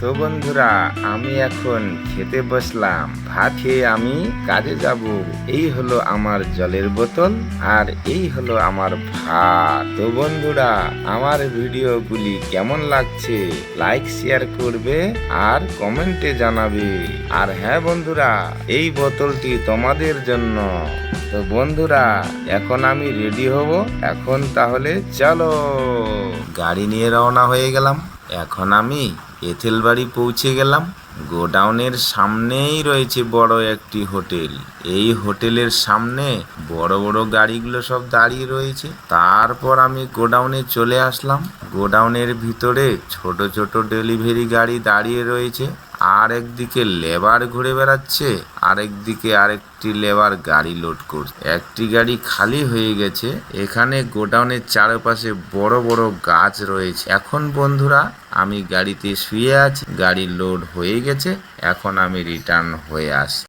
তো বন্ধুরা, আমি এখন খেতে বসলাম। ভাত খেয়ে আমি কাজে যাব। এই হলো আমার জলের বোতল আর এই হলো আমার ভাত। তো বন্ধুরা, আমার ভিডিওগুলি কেমন লাগছে লাইক, শেয়ার করবে আর কমেন্টে জানাবে। আর হ্যাঁ বন্ধুরা, এই বোতলটি তোমাদের জন্য। তো বন্ধুরা, এখন আমি রেডি হব। এখন তাহলে চলো। গাড়ি নিয়ে রওনা হয়ে গেলাম। এখন আমি এথেল বাড়ি পৌঁছে গেলাম। গোডাউনের সামনেই রয়েছে বড় একটি হোটেল। এই হোটেলের সামনে বড় বড় গাড়িগুলো সব দাঁড়িয়ে রয়েছে। তারপর আমি গোডাউনে চলে আসলাম। গোডাউনের ভিতরে ছোট ছোট ডেলিভারি গাড়ি দাঁড়িয়ে রয়েছে। আর একদিকে লেবার ঘুরে বেড়াচ্ছে আরেকদিকে আরেকটি লেবার গাড়ি লোড করছে। একটি গাড়ি খালি হয়ে গেছে, এখানে গোডাউনের চারপাশে বড় বড় গাছ রয়েছে। এখন বন্ধুরা, আমি গাড়িতে শুয়ে আছি, গাড়ি লোড হয়ে গেছে, এখন আমি রিটার্ন হয়ে আসি